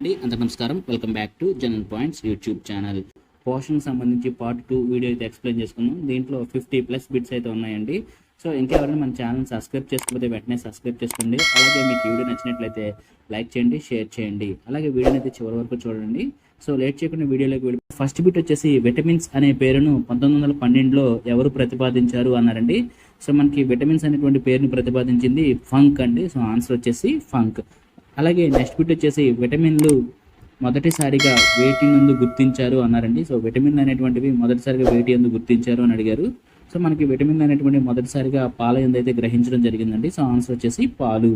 అండి. అంత నమస్కారం. Welcome back to general points YouTube channel portion సంబంధించి పార్ట్ టూ వీడియో అయితే ఎక్స్ప్లెయిన్ చేసుకున్నాం దీంట్లో ఫిఫ్టీ ప్లస్ బిట్స్ అయితే ఉన్నాయండి. సో ఇంకెవరైనా మన ఛానల్ సబ్స్క్రైబ్ చేసుకోకపోతే వెంటనే సబ్స్క్రైబ్ చేసుకోండి. అలాగే మీకు వీడియో నచ్చినట్లయితే లైక్ చేయండి షేర్ చేయండి. అలాగే వీడియోని అయితే చివరి వరకు చూడండి. సో లేట్ చేయకుండా వీడియోలోకి వెళ్ళి ఫస్ట్ బిట్ వచ్చేసి విటమిన్స్ అనే పేరును పంతొమ్మిది వందల పన్నెండులో ఎవరు ప్రతిపాదించారు అన్నారండి. సో మనకి విటమిన్స్ అనేటువంటి పేరుని ప్రతిపాదించింది ఫంక్ అండి. సో ఆన్సర్ వచ్చేసి ఫంక్ అలాగే నెక్స్ట్ బిట్ వచ్చేసి విటమిన్లు మొదటిసారిగా వేటి నందు గుర్తించారు అన్నారండి. సో విటమిన్ అనేటువంటివి మొదటిసారిగా వేటి ఎందు గుర్తించారు అని అడిగారు. సో మనకి విటమిన్ అనేటువంటి మొదటిసారిగా పాల ఎందు అయితే గ్రహించడం జరిగిందండి. సో ఆన్సర్ వచ్చేసి పాలు.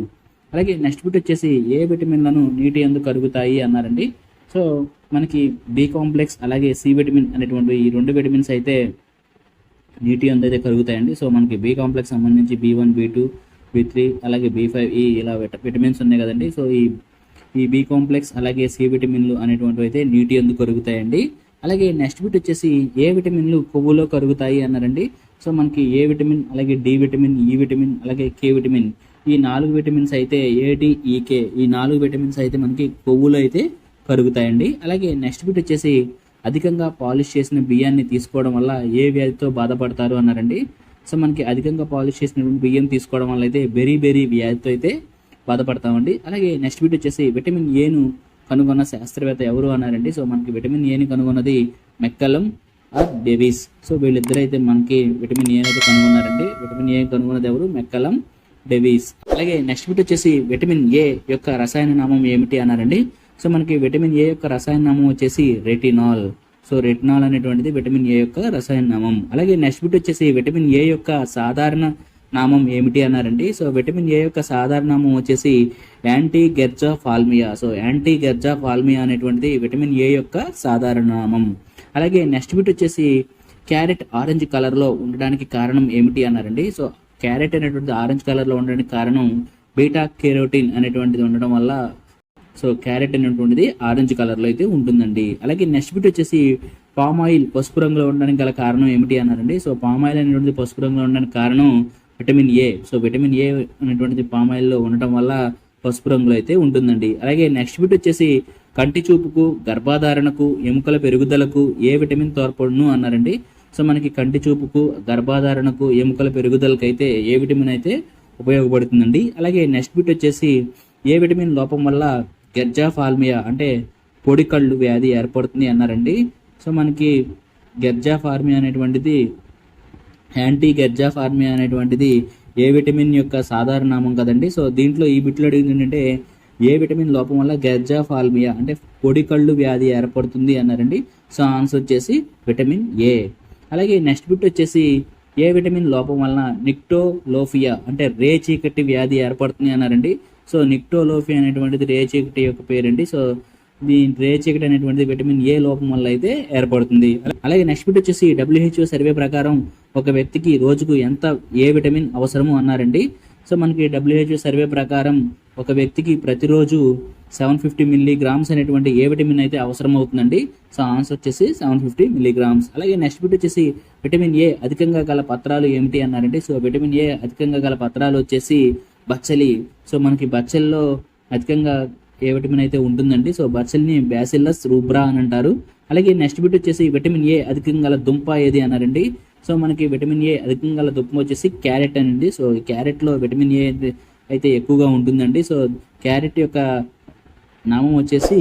అలాగే నెక్స్ట్ బిట్ వచ్చేసి ఏ విటమిన్లను నీటి ఎందు కరుగుతాయి అన్నారండి. సో మనకి బి కాంప్లెక్స్ అలాగే సి విటమిన్ అనేటువంటి ఈ రెండు విటమిన్స్ అయితే నీటి ఎందు అయితే కరుగుతాయండి. సో మనకి బి కాంప్లెక్స్ సంబంధించి B one B two B three అలాగే బి ఫైవ్ ఈ ఇలా విట విటమిన్స్ ఉన్నాయి కదండి. సో ఈ ఈ బి కాంప్లెక్స్ అలాగే సి విటమిన్లు అనేటువంటివి అయితే నీటి ఎందుకు కరుగుతాయండి. అలాగే నెక్స్ట్ బిట్ వచ్చేసి ఏ విటమిన్లు కొవ్వులో కరుగుతాయి అన్నారండి. సో మనకి ఏ విటమిన్ అలాగే డి విటమిన్ ఈ విటమిన్ అలాగే కే విటమిన్ ఈ నాలుగు విటమిన్స్ అయితే ఏటి ఈకే e, ఈ నాలుగు విటమిన్స్ అయితే మనకి కొవ్వులో అయితే కరుగుతాయండి. అలాగే నెక్స్ట్ బిట్ వచ్చేసి అధికంగా పాలిష్ చేసిన బియ్యాన్ని తీసుకోవడం వల్ల ఏ వ్యాధితో బాధపడతారు అన్నారండి. సో మనకి అధికంగా పాలిష్ చేసినటువంటి బియ్యం తీసుకోవడం వల్ల అయితే బెరీ బెరీ వ్యాధితో అయితే బాధపడతామండి. అలాగే నెక్స్ట్ బిట్ వచ్చేసి విటమిన్ ఏను కనుగొన్న శాస్త్రవేత్త ఎవరు అన్నారండి? సో మనకి విటమిన్ ఏని కనుగొన్నది మెక్కలం ఆర్ డెవిస్. సో వీళ్ళిద్దరైతే మనకి విటమిన్ ఏ అయితే కనుగొన్నారండి. విటమిన్ ఏ కనుగొన్నది ఎవరు? McCollum Davis. అలాగే నెక్స్ట్ బిట్ వచ్చేసి విటమిన్ ఏ యొక్క రసాయన నామం ఏమిటి అన్నారండి? సో మనకి విటమిన్ ఏ యొక్క రసాయన నామం వచ్చేసి రెటినాల్. సో రెటినాల్ అనేటువంటిది విటమిన్ ఏ యొక్క రసాయన నామం. అలాగే నెక్స్ట్ బిట్ వచ్చేసి విటమిన్ ఏ యొక్క సాధారణ నామం ఏమిటి అన్నారండి? సో విటమిన్ ఏ యొక్క సాధారణ నామం వచ్చేసి anti xerophthalmia so anti xerophthalmia అనేటువంటిది విటమిన్ ఏ యొక్క సాధారణ నామం. అలాగే నెక్స్ట్ బిట్ వచ్చేసి క్యారెట్ ఆరెంజ్ కలర్లో ఉండడానికి కారణం ఏమిటి అన్నారండి? సో క్యారెట్ అనేటువంటిది ఆరెంజ్ కలర్లో ఉండడానికి కారణం బీటా కెరోటిన్ అనేటువంటిది ఉండడం వల్ల సో క్యారెట్ అనేటువంటిది ఆరెంజ్ కలర్లో అయితే ఉంటుందండి. అలాగే నెక్స్ట్ బిట్ వచ్చేసి పామ్ ఆయిల్ పసుపు రంగులో ఉండడానికి గల కారణం ఏమిటి అన్నారండి. సో పామ్ ఆయిల్ అనేటువంటిది పసుపు రంగులో ఉండడానికి కారణం vitamin A. So vitamin A అనేటువంటిది పామ్ ఆయిల్లో ఉండటం వల్ల పసుపు రంగులో అయితే ఉంటుందండి. అలాగే నెక్స్ట్ బిట్ వచ్చేసి కంటి చూపుకు గర్భాధారణకు ఎముకల పెరుగుదలకు ఏ విటమిన్ తోడ్పడును అన్నారండి. సో మనకి కంటి చూపుకు గర్భాధారణకు ఎముకల పెరుగుదలకు అయితే ఏ విటమిన్ అయితే ఉపయోగపడుతుందండి. అలాగే నెక్స్ట్ బిట్ వచ్చేసి ఏ విటమిన్ లోపం వల్ల గెర్జాఫాల్మియా అంటే పొడి కళ్ళు వ్యాధి ఏర్పడుతుంది అన్నారండి. సో మనకి గెర్జాఫార్మియా అనేటువంటిది యాంటీ గెర్జాఫార్మియా అనేటువంటిది ఏ విటమిన్ యొక్క సాధారణ నామం కదండి. సో దీంట్లో ఈ బిట్లో అడిగింది ఏంటంటే ఏ విటమిన్ లోపం వల్ల గెర్జాఫాల్మియా అంటే పొడి కళ్ళు వ్యాధి ఏర్పడుతుంది అన్నారండి. సో ఆన్సర్ వచ్చేసి విటమిన్ ఏ. అలాగే నెక్స్ట్ బిట్ వచ్చేసి ఏ విటమిన్ లోపం వలన నిక్టోలోఫియా అంటే రే చీకటి వ్యాధి ఏర్పడుతుంది అన్నారండి. సో నిక్టోలోఫీ అనేటువంటిది రే చీకటి యొక్క పేరండి. సో దీని రే చీకటి అనేటువంటిది విటమిన్ ఏ లోపం వల్ల అయితే ఏర్పడుతుంది. అలాగే నెక్స్ట్ బిట్ వచ్చేసి డబ్ల్యూహెచ్ఓ సర్వే ప్రకారం ఒక వ్యక్తికి రోజుకు ఎంత ఏ విటమిన్ అవసరము అన్నారండి. సో మనకి డబ్ల్యూహెచ్ఓ సర్వే ప్రకారం ఒక వ్యక్తికి ప్రతిరోజు సెవెన్ ఫిఫ్టీ మిల్లీగ్రామ్స్ అనేటువంటి ఏ విటమిన్ అయితే అవసరం అవుతుందండి సో ఆన్సర్ వచ్చేసి సెవెన్ ఫిఫ్టీ మిల్లీగ్రామ్స్ అలాగే నెక్స్ట్ బిట్ వచ్చేసి విటమిన్ ఏ అధికంగా గల పత్రాలు ఏమిటి అన్నారండి. సో విటమిన్ ఏ అధికంగా గల పత్రాలు వచ్చేసి బచ్చలి. సో మనకి బచ్చల్లో అధికంగా ఏ విటమిన్ అయితే ఉంటుందండి సో బచ్చల్ని బ్యాసిల్లస్ రూబ్రా అని అంటారు. అలాగే నెక్స్ట్ బిట్ వచ్చేసి విటమిన్ ఏ అధికంగా గల దుంప ఏది అన్నారండి. సో మనకి విటమిన్ ఏ అధికంగా గల దుంప వచ్చేసి క్యారెట్ అనండి. సో క్యారెట్లో విటమిన్ ఏ అయితే ఎక్కువగా ఉంటుందండి. సో క్యారెట్ యొక్క నామం వచ్చేసి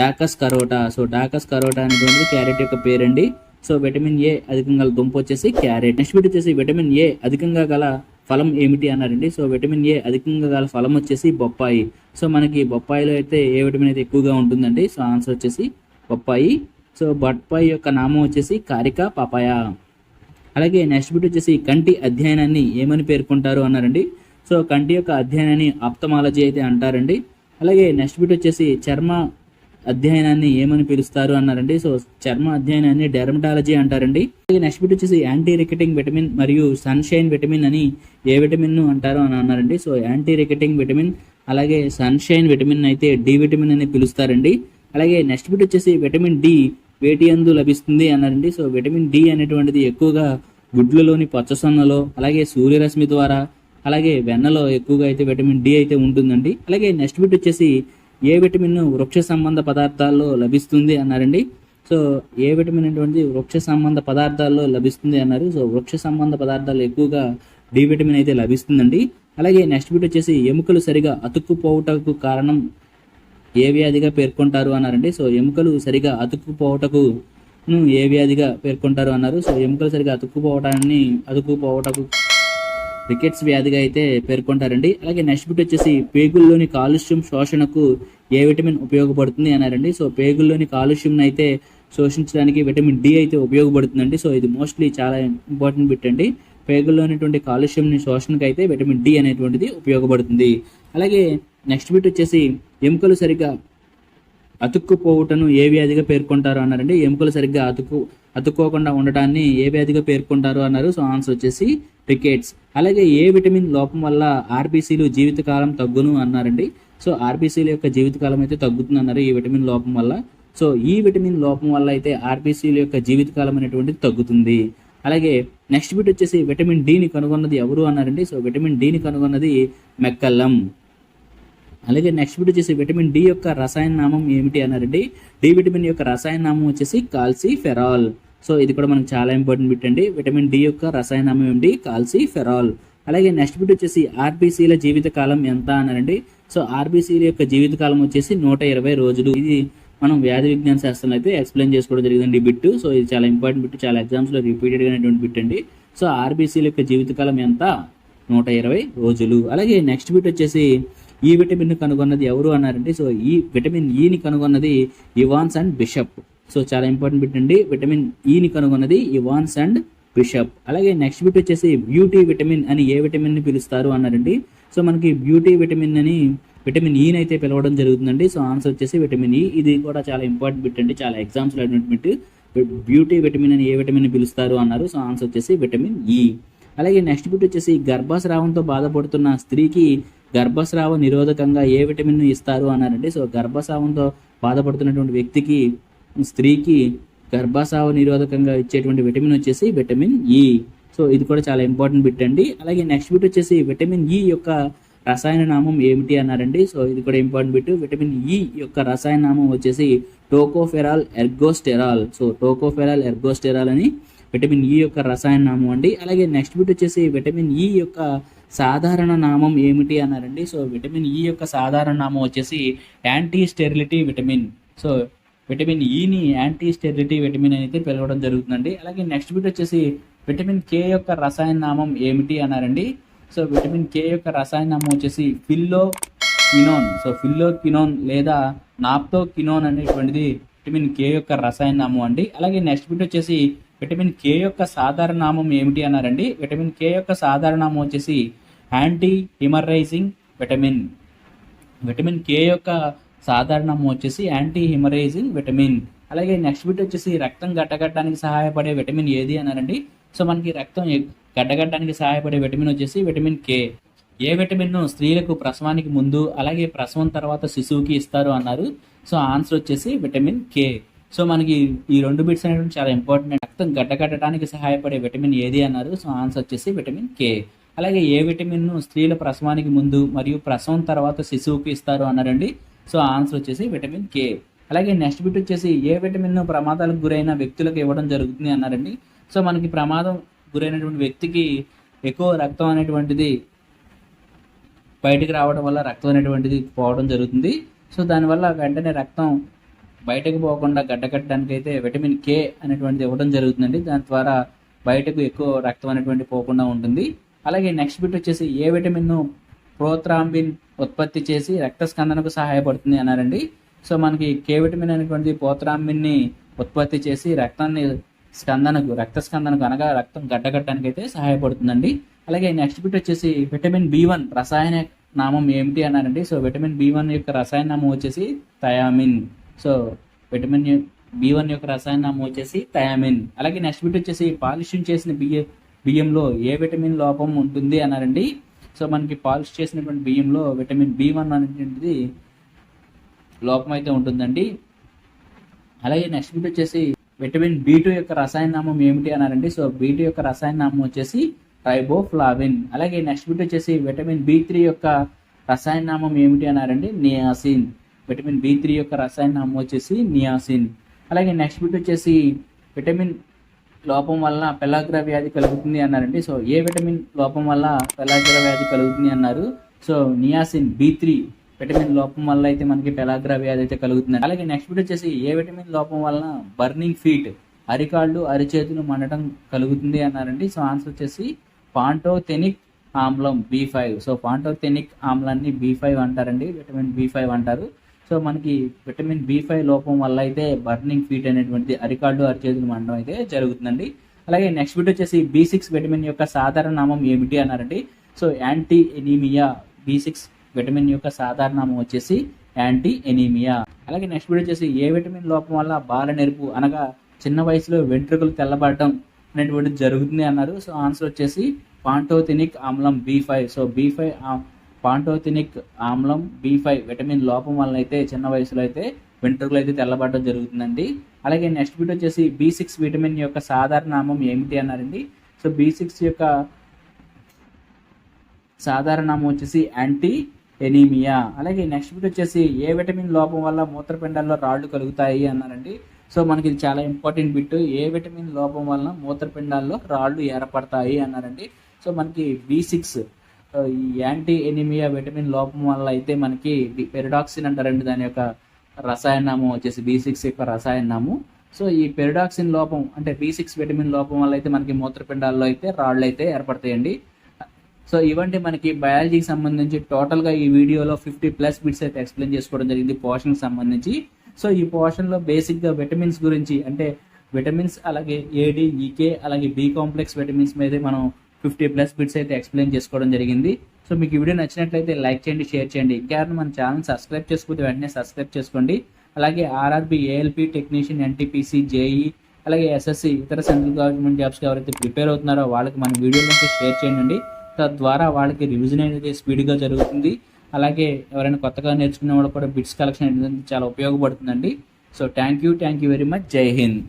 డాకస్ కరోటా. సో డాకస్ కరోటా అనేటువంటిది క్యారెట్ యొక్క పేరండి. సో విటమిన్ ఏ అధికంగా గల దుంప వచ్చేసి క్యారెట్. నెక్స్ట్ బిట్ వచ్చేసి విటమిన్ ఏ అధికంగా గల ఫలం ఏమిటి అన్నారండి. సో విటమిన్ ఏ అధికంగా గల ఫలం వచ్చేసి బొప్పాయి. సో మనకి బొప్పాయిలో అయితే ఏ విటమిన్ అయితే ఎక్కువగా ఉంటుందండి? సో ఆన్సర్ వచ్చేసి బొప్పాయి. సో బొప్పాయి యొక్క నామం వచ్చేసి కారిక పాపాయ. అలాగే నెక్స్ట్ బిట్ వచ్చేసి కంటి అధ్యయనాన్ని ఏమని పేర్కొంటారు అన్నారండి. సో కంటి యొక్క అధ్యయనాన్ని ఆప్తమాలజీ అయితే అంటారండి. అలాగే నెక్స్ట్ బిట్ వచ్చేసి చర్మ అధ్యయనాన్ని ఏమని పిలుస్తారు అన్నారండి? సో చర్మ అధ్యయనాన్ని డెర్మటాలజీ అంటారండి. అలాగే నెక్స్ట్ బిట్ వచ్చేసి యాంటీ రికెటింగ్ విటమిన్ మరియు సన్షైన్ విటమిన్ అని ఏ విటమిన్ అంటారు అని అన్నారండి. సో యాంటీ రికెటింగ్ విటమిన్ అలాగే సన్షైన్ విటమిన్ అయితే డి విటమిన్ అని పిలుస్తారండి. అలాగే నెక్స్ట్ బిట్ వచ్చేసి విటమిన్ డి వేటి అందు లభిస్తుంది అన్నారండి. సో విటమిన్ డి అనేటువంటిది ఎక్కువగా గుడ్లలోని పచ్చసొన్నలో అలాగే సూర్యరశ్మి ద్వారా అలాగే వెన్నలో ఎక్కువగా అయితే విటమిన్ డి అయితే ఉంటుందండి. అలాగే నెక్స్ట్ బిట్ వచ్చేసి ఏ విటమిన్ వృక్ష సంబంధ పదార్థాల్లో లభిస్తుంది అన్నారండి. సో ఏ విటమిన్ అటువంటి వృక్ష సంబంధ పదార్థాల్లో లభిస్తుంది అన్నారు. సో వృక్ష సంబంధ పదార్థాలు ఎక్కువగా డి విటమిన్ అయితే లభిస్తుందండి. అలాగే నెక్స్ట్ బిట్ వచ్చేసి ఎముకలు సరిగా అతుక్కుపోవుటకు కారణం ఏ వ్యాధిగా పేర్కొంటారు అన్నారండి. సో ఎముకలు సరిగా అతుక్కుపోవటకు ఏ వ్యాధిగా పేర్కొంటారు అన్నారు. సో ఎముకలు సరిగా అతుక్కుపోవటాన్ని అతుక్కుపోవటకు రికెట్స్ వ్యాధిగా అయితే పేర్కొంటారండి. అలాగే నెక్స్ట్ బిట్ వచ్చేసి పేగుల్లోని కాలుష్యం శోషణకు ఏ విటమిన్ ఉపయోగపడుతుంది అన్నారండి. సో పేగుల్లోని కాలుష్యం అయితే శోషించడానికి విటమిన్ డి అయితే ఉపయోగపడుతుందండి. సో ఇది మోస్ట్లీ చాలా ఇంపార్టెంట్ బిట్ అండి. పేగుల్లోనేటువంటి కాలుష్యంని శోషణకు అయితే విటమిన్ డి అనేటువంటిది ఉపయోగపడుతుంది. అలాగే నెక్స్ట్ బిట్ వచ్చేసి ఎముకలు సరిగ్గా అతుక్కుపోవుటను ఏ వ్యాధిగా పేర్కొంటారు అన్నారండి. ఎముకలు సరిగ్గా అతుక్కు అతుక్కోకుండా ఉండటాన్ని ఏ వ్యాధిగా పేర్కొంటారు అన్నారు. సో ఆన్సర్ వచ్చేసి రికెట్స్. అలాగే ఏ విటమిన్ లోపం వల్ల ఆర్బీసీలు జీవితకాలం తగ్గును అన్నారండి. సో ఆర్బీసీల యొక్క జీవితకాలం అయితే తగ్గుతుంది అన్నారు ఈ విటమిన్ లోపం వల్ల. సో ఈ విటమిన్ లోపం వల్ల అయితే ఆర్బీసీల యొక్క జీవితకాలం అనేటువంటిది తగ్గుతుంది. అలాగే నెక్స్ట్ బిట్ వచ్చేసి విటమిన్ డిని కనుగొన్నది ఎవరు అన్నారండి? సో విటమిన్ డిని కనుగొన్నది మెక్కల్లం అలాగే నెక్స్ట్ బిట్ వచ్చేసి విటమిన్ డి యొక్క రసాయన నామం ఏమిటి అన్నారండి? డి విటమిన్ యొక్క రసాయన నామం వచ్చేసి కాల్సీ ఫెరాల్ సో ఇది కూడా మనకు చాలా ఇంపార్టెంట్ బిట్ అండి. విటమిన్ డి యొక్క రసాయన నామం ఏమిటి? కాల్సీ ఫెరాల్. అలాగే నెక్స్ట్ బిట్ వచ్చేసి ఆర్బీసీల జీవితకాలం ఎంత అన్నారండి. సో ఆర్బీసీల యొక్క జీవితకాలం వచ్చేసి నూట ఇరవై రోజులు. ఇది మనం వ్యాధి విజ్ఞాన శాస్త్రంలో అయితే ఎక్స్ప్లెయిన్ చేసుకోవడం జరిగిందండి బిట్ సో ఇది చాలా ఇంపార్టెంట్ బిట్ చాలా ఎగ్జామ్స్లో రిపీటెడ్గా అనేటువంటి బిట్ అండి. సో ఆర్బీసీల యొక్క జీవితకాలం ఎంత? నూట ఇరవై రోజులు. అలాగే నెక్స్ట్ బిట్ వచ్చేసి ఈ విటమిన్ కనుగొన్నది ఎవరు అన్నారంటే సో ఈ విటమిన్ ఈని కనుగొన్నది ఇవాన్స్ అండ్ బిషప్. సో చాలా ఇంపార్టెంట్ బిట్ అండి. విటమిన్ e ఈని కనుగొన్నది ఇవాన్స్ అండ్ బిషప్ అలాగే నెక్స్ట్ బిట్ వచ్చేసి బ్యూటీ విటమిన్ అని ఏ విటమిన్ని పిలుస్తారు అన్నారండి. సో మనకి బ్యూటీ విటమిన్ అని విటమిన్ ఈని e అయితే పిలవడం జరుగుతుందండి. సో ఆన్సర్ వచ్చేసి విటమిన్ ఈ e. ఇది కూడా చాలా ఇంపార్టెంట్ బిట్ అండి. చాలా ఎగ్జామ్స్లో అడ్మిట్ బ్యూటీ విటమిన్ అని ఏ విటమిన్ని పిలుస్తారు అన్నారు. సో ఆన్సర్ వచ్చేసి విటమిన్ ఈ అలాగే నెక్స్ట్ బిట్ వచ్చేసి గర్భస్రావంతో బాధపడుతున్న స్త్రీకి గర్భస్రావ నిరోధకంగా ఏ విటమిన్ ఇస్తారు అన్నారండి. సో గర్భస్రావంతో బాధపడుతున్నటువంటి వ్యక్తికి స్త్రీకి గర్భస్రావ నిరోధకంగా ఇచ్చేటువంటి విటమిన్ వచ్చేసి విటమిన్ ఈ సో ఇది కూడా చాలా ఇంపార్టెంట్ బిట్ అండి. అలాగే నెక్స్ట్ బిట్ వచ్చేసి విటమిన్ ఈ యొక్క రసాయన నామం ఏమిటి అన్నారండి. సో ఇది కూడా ఇంపార్టెంట్ బిట్. విటమిన్ ఈ యొక్క రసాయన నామం వచ్చేసి tocopherol ergosterol. So tocopherol ergosterol అని విటమిన్ ఈ యొక్క రసాయన నామం అండి. అలాగే నెక్స్ట్ బిట్ వచ్చేసి విటమిన్ ఈ యొక్క సాధారణ నామం ఏమిటి అన్నారండి. సో విటమిన్ ఈ యొక్క సాధారణ నామం వచ్చేసి anti sterility vitamin. So vitamin ఈని anti sterility vitamin అయితే పిలవడం జరుగుతుందండి. అలాగే నెక్స్ట్ బిట్ వచ్చేసి విటమిన్ కే యొక్క రసాయన నామం ఏమిటి అన్నారండి. సో విటమిన్ కే యొక్క రసాయన నామం వచ్చేసి ఫిల్లో కినోన్ సో ఫిల్లో కినోన్ లేదా నాప్తో కినోన్ అనేటువంటిది విటమిన్ కే యొక్క రసాయన నామం అండి. అలాగే నెక్స్ట్ బిట్ వచ్చేసి విటమిన్ కే యొక్క సాధారణ నామం ఏమిటి అన్నారండి. విటమిన్ కే యొక్క సాధారణ నామం వచ్చేసి anti haemorrhaging vitamin vitamin K యొక్క సాధారణ వచ్చేసి యాంటీ హిమరైజింగ్ విటమిన్. అలాగే నెక్స్ట్ బిట్ వచ్చేసి రక్తం గడ్డగట్టడానికి సహాయపడే విటమిన్ ఏది అన్నారండి? సో మనకి రక్తం గడ్డగట్టడానికి సహాయపడే విటమిన్ వచ్చేసి విటమిన్ కే. ఏ విటమిన్ స్త్రీలకు ప్రసవానికి ముందు అలాగే ప్రసవం తర్వాత శిశువుకి ఇస్తారు అన్నారు. సో ఆన్సర్ వచ్చేసి విటమిన్ కే. సో మనకి ఈ రెండు బిట్స్ అనేటువంటి చాలా ఇంపార్టెంట్. రక్తం గడ్డగట్టడానికి సహాయపడే విటమిన్ ఏది అన్నారు? సో ఆన్సర్ వచ్చేసి విటమిన్ కే. అలాగే ఏ విటమిన్ను స్త్రీల ప్రసవానికి ముందు మరియు ప్రసవం తర్వాత శిశువుకి ఇస్తారు అన్నారండి? సో ఆన్సర్ వచ్చేసి విటమిన్ కే. అలాగే నెక్స్ట్ బిట్ వచ్చేసి ఏ విటమిన్ ప్రమాదాలకు గురైన వ్యక్తులకు ఇవ్వడం జరుగుతుంది అన్నారండి. సో మనకి ప్రమాదం గురైనటువంటి వ్యక్తికి ఎక్కువ రక్తం అనేటువంటిది బయటికి రావడం వల్ల రక్తం అనేటువంటిది పోవడం జరుగుతుంది. సో దానివల్ల వెంటనే రక్తం బయటకు పోకుండా గడ్డకట్టడానికి అయితే విటమిన్ కే అనేటువంటిది ఇవ్వడం జరుగుతుందండి. దాని ద్వారా బయటకు ఎక్కువ రక్తం అనేటువంటి పోకుండా ఉంటుంది. అలాగే నెక్స్ట్ బిట్ వచ్చేసి ఏ విటమిన్ ప్రోత్రాంబిన్ ఉత్పత్తి చేసి రక్త స్కందనకు సహాయపడుతుంది అన్నారండి. సో మనకి కే విటమిన్ అనేటువంటి పోత్రాంబిన్ని ఉత్పత్తి చేసి రక్తాన్ని స్కందనకు రక్త స్కందనకు అనగా రక్తం గడ్డగట్టడానికి అయితే సహాయపడుతుందండి. అలాగే నెక్స్ట్ బిట్ వచ్చేసి విటమిన్ బి వన్ రసాయన నామం ఏమిటి అన్నారండి. సో విటమిన్ బి వన్ యొక్క రసాయన నామం వచ్చేసి thiamine. So vitamin B one యొక్క రసాయన నామం వచ్చేసి థయామిన్. అలాగే నెక్స్ట్ బిట్ వచ్చేసి పాలిష్యం చేసిన బియ్య బియ్యంలో ఏ విటమిన్ లోపం ఉంటుంది అన్నారండి. సో మనకి పాలిష్ చేసినటువంటి బియ్యంలో విటమిన్ బి వన్ అనేటువంటిది లోపం అయితే ఉంటుందండి. అలాగే నెక్స్ట్ వచ్చేసి విటమిన్ బి టూ యొక్క రసాయన నామం ఏమిటి అన్నారండి. సో బి టూ యొక్క రసాయన నామం వచ్చేసి రైబోఫ్లావిన్. అలాగే నెక్స్ట్ బిట్ వచ్చేసి విటమిన్ బి త్రీ యొక్క రసాయన నామం ఏమిటి అన్నారండి. నియాసిన్. విటమిన్ బి త్రీ యొక్క రసాయన నామం వచ్చేసి నియాసిన్. అలాగే నెక్స్ట్ బిట్ వచ్చేసి విటమిన్ లోపం వల్ల పెలాగ్ర వ్యాధి కలుగుతుంది అన్నారండి. సో ఏ విటమిన్ లోపం వల్ల పెలాగ్ర వ్యాధి కలుగుతుంది అన్నారు. So niacin B three vitamin లోపం వల్ల అయితే మనకి పెలాగ్ర వ్యాధి అయితే కలుగుతుంది. అలాగే నెక్స్ట్ బిట్ వచ్చేసి ఏ విటమిన్ లోపం వలన బర్నింగ్ ఫీట్ అరికాళ్ళు అరిచేతులు మండటం కలుగుతుంది అన్నారండి. సో ఆన్సర్ వచ్చేసి పాంటోథెనిక్ ఆమ్లం బి ఫైవ్. సో పాంటోథెనిక్ ఆమ్లాన్ని బి ఫైవ్ అంటారండి. విటమిన్ బి ఫైవ్ అంటారు. సో మనకి విటమిన్ బి ఫైవ్ లోపం వల్ల అయితే బర్నింగ్ ఫీట్ అనేటువంటిది అరికాళ్ళు అరిచేతులు మండడం అయితే జరుగుతుందండి. అలాగే నెక్స్ట్ బిట్ వచ్చేసి బి సిక్స్ విటమిన్ యొక్క సాధారణ నామం ఏమిటి అన్నారండి. So anti anaemia B six vitamin యొక్క సాధారణ నామం వచ్చేసి యాంటీ ఎనీమియా అలాగే నెక్స్ట్ బిట్ వచ్చేసి ఏ విటమిన్ లోపం వల్ల బాల నెరుపు అనగా చిన్న వయసులో వెంట్రుకలు తెల్లబడటం అనేటువంటిది జరుగుతుంది అన్నారు. సో ఆన్సర్ వచ్చేసి పాంటోథెనిక్ ఆమ్లం B five. So B five pantothenic ఆమ్లం బి ఫైవ్ విటమిన్ లోపం వల్ల అయితే చిన్న వయసులో అయితే వెంట్రుకలు అయితే తెల్లబడడం జరుగుతుందండి. అలాగే నెక్స్ట్ బిట్ వచ్చేసి బి సిక్స్ విటమిన్ యొక్క సాధారణ నామం ఏమిటి అన్నారండి. సో బి సిక్స్ యొక్క సాధారణ నామం వచ్చేసి యాంటీ ఎనీమియా అలాగే నెక్స్ట్ బిట్ వచ్చేసి ఏ విటమిన్ లోపం వల్ల మూత్రపిండాల్లో రాళ్ళు కలుగుతాయి అన్నారండి. సో మనకి ఇది చాలా ఇంపార్టెంట్ బిట్ ఏ విటమిన్ లోపం వలన మూత్రపిండాల్లో రాళ్ళు ఏర్పడతాయి అన్నారండి. సో మనకి బి సిక్స్ ఈ యాంటీ ఎనిమియా విటమిన్ లోపం వల్ల అయితే మనకి పెరిడాక్సిన్ అంటారండి దాని యొక్క రసాయన నామం వచ్చేసి బి సిక్స్ యొక్క రసాయన సో ఈ పెరిడాక్సిన్ లోపం అంటే బి సిక్స్ విటమిన్ లోపం వల్ల అయితే మనకి మూత్రపిండాల్లో అయితే రాళ్ళు అయితే ఏర్పడతాయండి. సో ఇవంటి మనకి బయాలజీకి సంబంధించి టోటల్గా ఈ వీడియోలో ఫిఫ్టీ ప్లస్ బిట్స్ అయితే ఎక్స్ప్లెయిన్ చేసుకోవడం జరిగింది పోషన్కి సంబంధించి. సో ఈ పోర్షన్లో బేసిక్గా విటమిన్స్ గురించి అంటే విటమిన్స్ అలాగే ఏడి ఈకే అలాగే బి కాంప్లెక్స్ విటమిన్స్ మీద మనం ఫిఫ్టీ ప్లస్ బిట్స్ అయితే ఎక్స్ప్లెయిన్ చేసుకోవడం జరిగింది. సో మీకు ఈ వీడియో నచ్చినట్లయితే లైక్ చేయండి షేర్ చేయండి. ఇంకా మన ఛానల్ సబ్స్క్రైబ్ చేసుకుంటే వెంటనే సబ్స్క్రైబ్ చేసుకోండి. అలాగే RRB ALP technician NTPC JE అలాగే ఎస్ఎస్సి ఇతర సెంట్రల్ గవర్నమెంట్ జాబ్స్కి ఎవరైతే ప్రిపేర్ అవుతున్నారో వాళ్ళకి మన వీడియో అయితే షేర్ చేయండి. తద్వారా వాళ్ళకి రివిజన్ అనేది స్పీడ్గా జరుగుతుంది. అలాగే ఎవరైనా కొత్తగా నేర్చుకునే వాళ్ళు కూడా బిట్స్ కలెక్షన్ అనేది చాలా ఉపయోగపడుతుందండి. So thank you thank you very much. జై హింద్.